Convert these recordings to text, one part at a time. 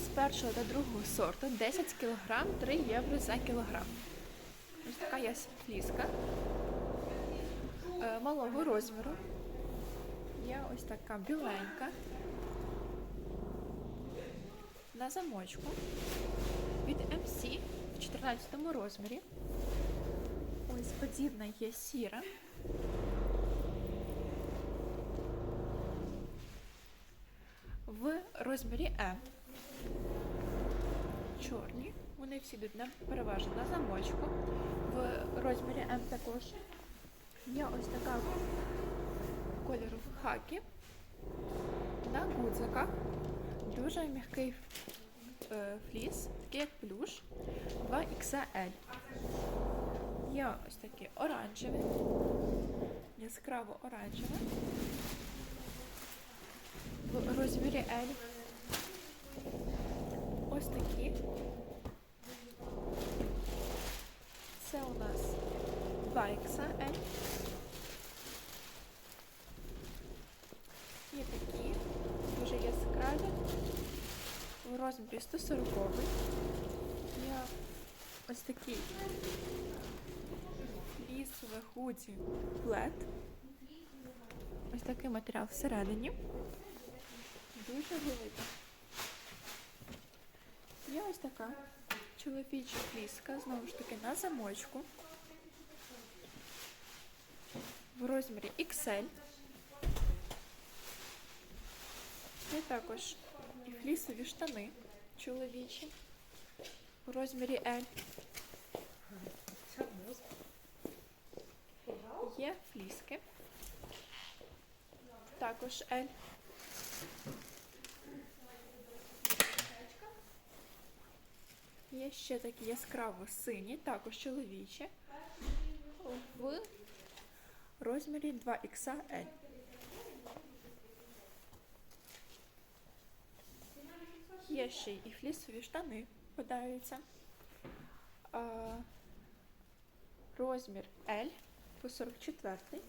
Фліс першого та другого сорту 10 кг 3 євро за кілограм. Ось така є фліска е, малого розміру. Є ось така біленька. На замочку від MC в 14 розмірі. Ось подібна є сіра. В розмірі М. Чорні. Вони всі йдуть на, переважно на замочку. В розмірі М також. Є ось така кольору хакі. На гудзиках. Дуже м'який е, фліс, такий як плюш. 2XL. Є ось такі оранжеві, яскраво оранжеві. В розмірі L. Ось такі. Це у нас 2XL. Є такі, дуже яскраві. В розмірі 140. Є ось такий лісове худі плед. Ось такий матеріал всередині. Дуже велика. Є ось така чоловіча фліска, знову ж таки, на замочку. В розмірі XL. Є також і флісові штани чоловічі у розмірі L. Є фліски. Також L. Ще такі яскраво сині, також чоловічі, в розмірі 2XL. Є ще і флісові штани подаються. Розмір L по 44.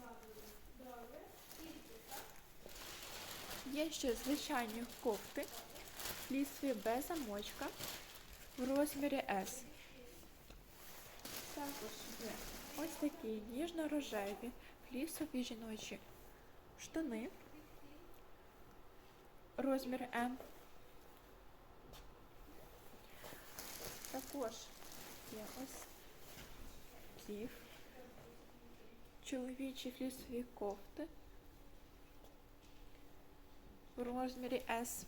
Є ще звичайні кофти, флісові без замочка в розмірі S. Також є ось такі ніжно-рожеві флісові жіночі штани. Розмір М. Також є ось такі чоловічі флісові кофти в розмірі S.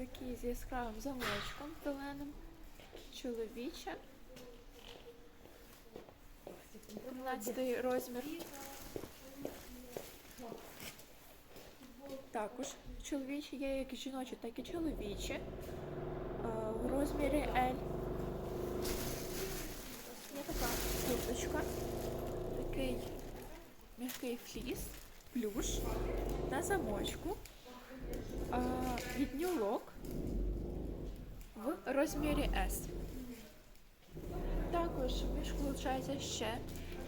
Такі з яскравим замочком зеленим. Чоловіча. 13 розмір. Також чоловічі є як жіночі, так і чоловічі. В розмірі L. Є така курточка. Такий м'який фліс, плюш на замочку. Від New Look в розмірі S. Також в мішку вилучається ще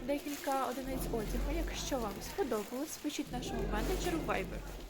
декілька одиниць одягу. Якщо вам сподобалось, пишіть нашому менеджеру Viber.